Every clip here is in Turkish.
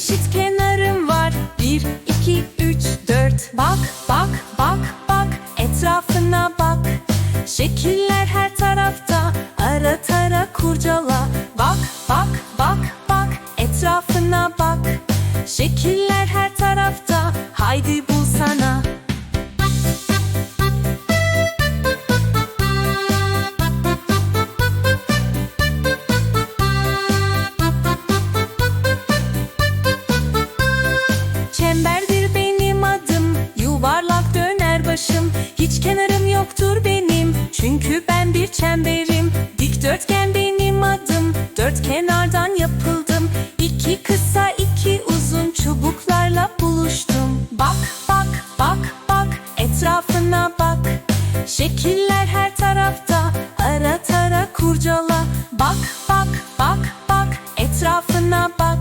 eşit kenarım var. Bir, iki, üç, dört. Bak, bak, bak, bak. Etrafına bak. Şekil Kenarım yoktur benim. Çünkü ben bir çemberim. Dikdörtgen benim adım. Dört kenardan yapıldım. İki kısa iki uzun çubuklarla buluştum. Bak bak bak bak etrafına bak. Şekiller her tarafta. Ara tara kurcala. Bak bak bak bak etrafına bak.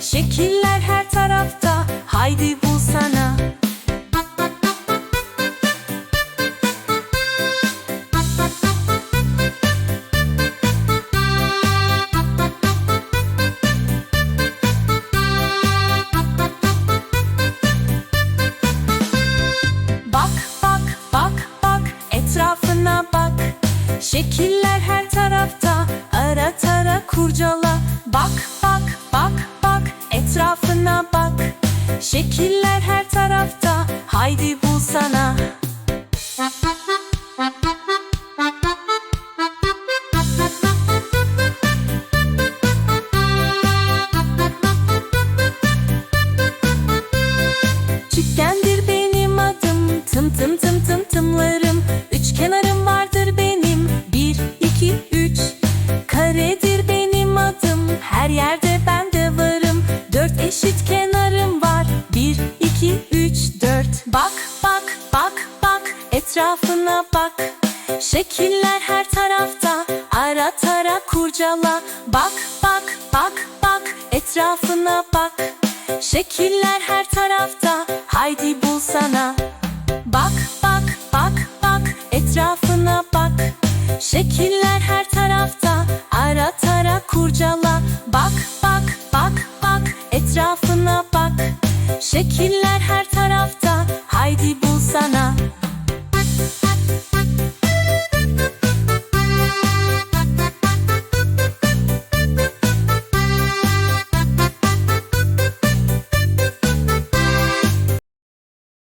Şekiller her tarafta. Haydi bul Şekiller her tarafta. Ara tara kurcala. Bak bak bak bak. Etrafına bak. Şekiller her tarafta. Haydi bulsana etrafına bak. Şekiller her tarafta Ara tara kurcala. Bak bak bak bak Etrafına bak. Şekiller her tarafta Haydi bulsana. Bak bak bak bak Etrafına bak. Şekiller her tarafta Ara tara kurcala. Bak bak bak bak Etrafına bak. Şekiller her tarafta Haydi bulsana.